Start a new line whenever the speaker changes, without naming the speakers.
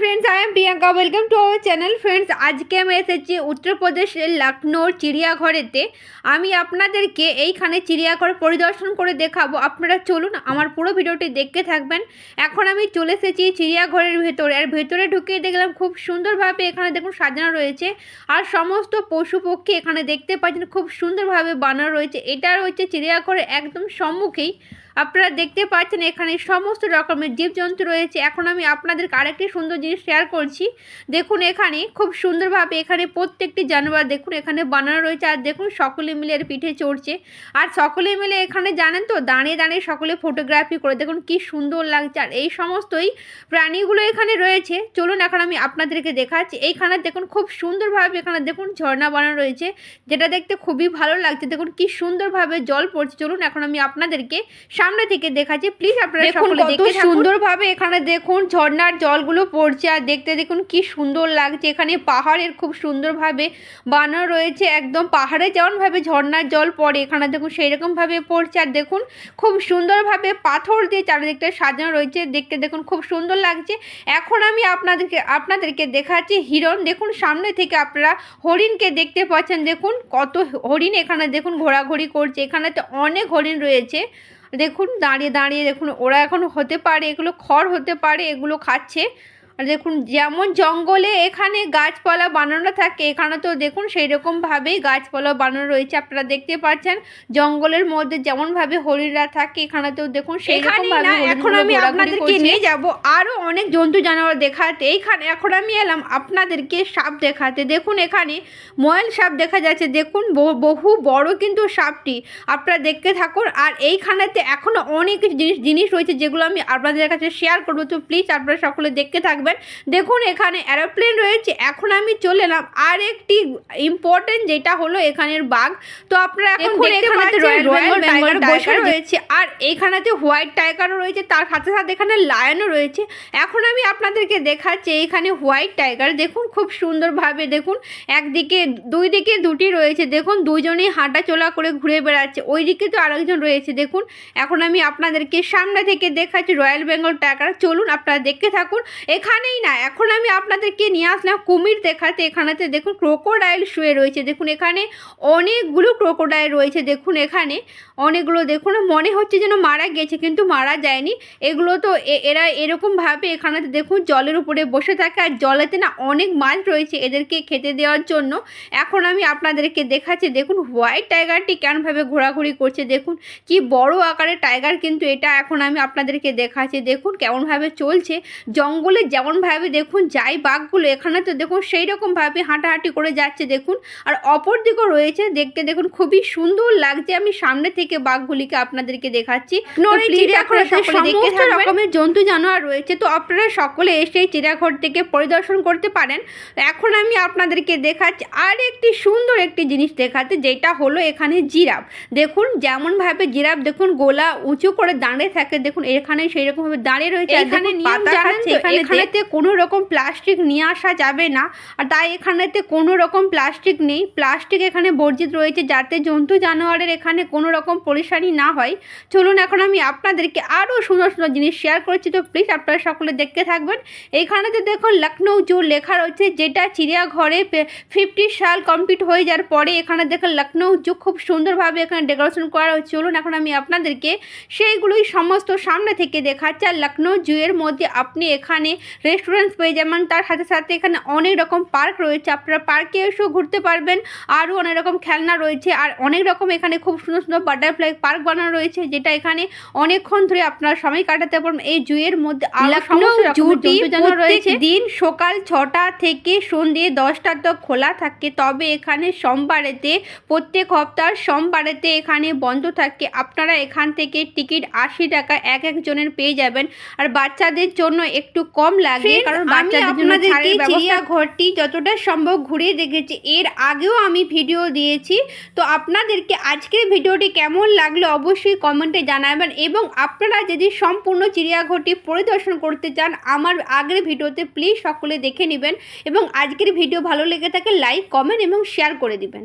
Friends I am Priyanka welcome to our channel friends আজকে আমি এসেছি উত্তরপ্রদেশের লখনৌর চিড়িয়াঘরেতে। আমি আপনাদেরকে এইখানে চিড়িয়াঘর পরিদর্শন করে দেখাবো। আপনারা চলুন আমার পুরো ভিডিওটি দেখতে থাকবেন। এখন আমি চলে এসেছি চিড়িয়াঘরের ভেতরে। আর ভেতরে ঢুকে দেখলাম খুব সুন্দরভাবে এখানে দেখুন সাজানো রয়েছে। আর সমস্ত পশু পক্ষী এখানে দেখতে পাচ্ছেন, খুব সুন্দরভাবে বানানো রয়েছে। এটা রয়েছে চিড়িয়াঘরের একদম সম্মুখেই। আপনারা দেখতে পাচ্ছেন এখানে সমস্ত রকমের জীবজন্তু রয়েছে। এখন আমি আপনাদেরকে আরেকটি সুন্দর জিনিস শেয়ার করছি। দেখুন এখানে খুব সুন্দরভাবে এখানে প্রত্যেকটি জানোয়ার দেখুন এখানে বানানো রয়েছে আর দেখুন সকলে মিলে এর পিঠে চড়ছে। আর সকলে মিলে এখানে জানেন তো দাঁড়িয়ে দাঁড়িয়ে সকলে ফটোগ্রাফি করে। দেখুন কি সুন্দর লাগছে। আর এই সমস্তই প্রাণীগুলো এখানে রয়েছে। চলুন এখন আমি আপনাদেরকে দেখাচ্ছি। এইখানে দেখুন খুব সুন্দরভাবে এখানে দেখুন ঝর্ণা বানানো রয়েছে, যেটা দেখতে খুবই ভালো লাগছে। দেখুন কি সুন্দরভাবে জল পড়ছে। চলুন এখন আমি আপনাদেরকে সামনে থেকে দেখাচ্ছি। প্লিজ আপনারা সকলে
কত
দেখতে সুন্দরভাবে এখানে দেখুন ঝর্ণার জলগুলো পড়ছে আর দেখতে দেখুন কি সুন্দর লাগছে। এখানে পাহাড়ের খুব সুন্দরভাবে বানানো রয়েছে একদম পাহাড়ে যেমনভাবে ঝর্ণার জল পড়ে এখানে দেখুন সেই রকমভাবে পড়ছে। আর দেখুন খুব সুন্দরভাবে পাথর দিয়ে চারিদিকটা সাজানো রয়েছে দেখতে দেখুন খুব সুন্দর লাগছে। এখন আমি আপনাদেরকে আপনাদেরকে দেখাচ্ছি হিরণ। দেখুন সামনে থেকে আপনারা হরিণকে দেখতে পাচ্ছেন। দেখুন কত হরিণ এখানে দেখুন ঘোরাঘুরি করছে। এখানে তো অনেক হরিণ রয়েছে। দেখুন দাঁড়িয়ে দাঁড়িয়ে দেখুন ওরা এখন হতে পারে এগুলো খড় হতে পারে এগুলো খাচ্ছে। দেখুন যেমন জঙ্গলে এখানে গাছপালা বানানো থাকে এখানে তো দেখুন সেই রকমভাবেই গাছপালা বানানো রয়েছে আপনারা দেখতে পাচ্ছেন। জঙ্গলের মধ্যে যেমনভাবে হরিণরা থাকে এখানে তো দেখুন সেই
এখন আমি আপনাদেরকে নিয়ে
যাব। আরও অনেক জন্তু জানোয়ার দেখাতে। এইখানে এখন আমি এলাম আপনাদেরকে সাপ দেখাতে। দেখুন এখানে ময়াল সাপ দেখা যাচ্ছে। দেখুন বহু বড় কিন্তু সাপটি। আপনারা দেখতে থাকুন। আর এইখানেতে এখনও অনেক জিনিস জিনিস রয়েছে যেগুলো আমি আপনাদের কাছে শেয়ার করব। তো প্লিজ আপনারা সকলে দেখতে থাকবেন। দেখুন এখানে অ্যারোপ্লেন রয়েছে। এখন আমি চলে এলাম আর একটি ইম্পর্টেন্ট যেটা হলো এখানের বাঘ। তো আপনারা এখন পাচ্ছেন
রয়্যাল বেঙ্গল টাইগার রয়েছে।
আর এইখানেতে হোয়াইট টাইগারও রয়েছে তার সাথে সাথে এখানে লায়নও রয়েছে। এখন আমি আপনাদেরকে দেখাচ্ছি এখানে হোয়াইট টাইগার দেখুন খুব সুন্দরভাবে দেখুন একদিকে দুই দিকে দুটি রয়েছে। দেখুন দুজনেই হাঁটা চলা করে ঘুরে বেড়াচ্ছে। ওই দিকে তো আরেকজন রয়েছে দেখুন। এখন আমি আপনাদেরকে সামনে থেকে দেখাচ্ছি রয়্যাল বেঙ্গল টাইগার চলুন আপনারা দেখতে থাকুন। এখানেই না। এখন আমি আপনাদেরকে নিয়ে আসলাম কুমির দেখাতে। এখানেতে দেখুন ক্রোকোডাইল শুয়ে রয়েছে। দেখুন এখানে অনেকগুলো ক্রোকোডাইল রয়েছে। দেখুন এখানে অনেকগুলো দেখুন, মনে হচ্ছে যেন মারা গেছে কিন্তু মারা যায়নি। এগুলো তো এরা এরকমভাবে এখানেতে দেখুন জলের উপরে বসে থাকে আর জলেতে না অনেক মাছ রয়েছে এদেরকে খেতে দেওয়ার জন্য। এখন আমি আপনাদেরকে দেখাচ্ছি, দেখুন হোয়াইট টাইগারটি কেমনভাবে ঘোরাঘুরি করছে। দেখুন কি বড় আকারের টাইগার কিন্তু এটা। এখন আমি আপনাদেরকে দেখাচ্ছি, দেখুন কেমনভাবে চলছে। জঙ্গলে যেমনভাবে দেখুন যাই বাঘগুলো এখানে তো দেখুন সেই রকমভাবে হাঁটাহাঁটি করে যাচ্ছে দেখুন। আর অপর দিকেও রয়েছে দেখতে দেখুন খুবই সুন্দর লাগছে। আমি সামনে থেকে বাঘগুলিকে আপনাদেরকে দেখাচ্ছি। দেখতে রকমের জন্তু জানোয়ার রয়েছে তো আপনারা সকলে এসে এই চিড়িয়াঘর থেকে পরিদর্শন করতে পারেন। এখন আমি আপনাদেরকে দেখাচ্ছি আর একটি সুন্দর একটি জিনিস দেখাতে যেটা হলো এখানে জিরাফ। দেখুন যেমনভাবে জিরাফ দেখুন গোলা উঁচু করে দাঁড়িয়ে থাকে দেখুন এখানে সেই রকমভাবে দাঁড়িয়ে রয়েছে।
এখানে নিয়ম জানেন তো,
এখানেতে কোনো রকম প্লাস্টিক নিয়ে আসা যাবে না। আর তাই এখানেতে কোনো রকম প্লাস্টিক নেই। প্লাস্টিক এখানে বর্জিত রয়েছে যাতে জন্তু জানোয়ারের এখানে কোনো রকম পরেশানি না হয়। চলুন এখন আমি আপনাদেরকে আরও সুন্দর সুন্দর জিনিস শেয়ার করছি। তো প্লিজ আপনারা সকলে দেখতে থাকবেন। এইখানেতে দেখুন লখনৌ জু লেখা রয়েছে, যেটা চিড়িয়াঘরে ফিফটি সাল কমপ্লিট হয়ে যাওয়ার পরে এখানে দেখুন লখনৌ জু খুব সুন্দরভাবে এখানে ডেকোরেশন করা হয়েছে। চলুন এখন আমি আপনাদেরকে সেইগুলোই সমস্ত সামনে থেকে দেখাচ্ছি। আর লখনৌ জুয়ের মধ্যে আপনি এখানে রেস্টুরেন্ট পেয়ে যাবেন তার সাথে সাথে এখানে অনেক রকম পার্ক রয়েছে। আপনারা পার্কে এসেও ঘুরতে পারবেন। আরও অনেক রকম খেলনা রয়েছে। আর অনেক রকম এখানে খুব সুন্দর সুন্দর বাটারফ্লাই পার্ক বানানো রয়েছে যেটা এখানে অনেকক্ষণ ধরে আপনারা সময় কাটাতে পারবেন। এই জুয়ের মধ্যে রয়েছে। দিন সকাল ছটা থেকে সন্ধ্যে দশটা তো খোলা থাকে। তবে এখানে সোমবারেতে প্রত্যেক সপ্তাহ সোমবারেতে এখানে বন্ধ থাকে। আপনারা এখান থেকে টিকিট আশি টাকা এক একজনের পেয়ে যাবেন। আর বাচ্চাদের জন্য একটু কম লাগে
Friends,
কারণ বাচ্চাদের জন্য ছাড়ের ব্যবস্থা ঘরটি যতটা সম্ভব ঘুরে দেখেছি। এর আগেও আমি ভিডিও দিয়েছি। তো আপনাদেরকে আজকের ভিডিওটি কেমন লাগল অবশ্যই কমেন্টে জানাবেন এবং আপনারা যদি সম্পূর্ণ চিড়িয়াঘরটি পরিদর্শন করতে চান আমার আগের ভিডিওতে প্লিজ সকলে দেখে নেবেন এবং আজকের ভিডিও ভালো লেগে থাকে লাইক কমেন্ট এবং শেয়ার করে দিবেন।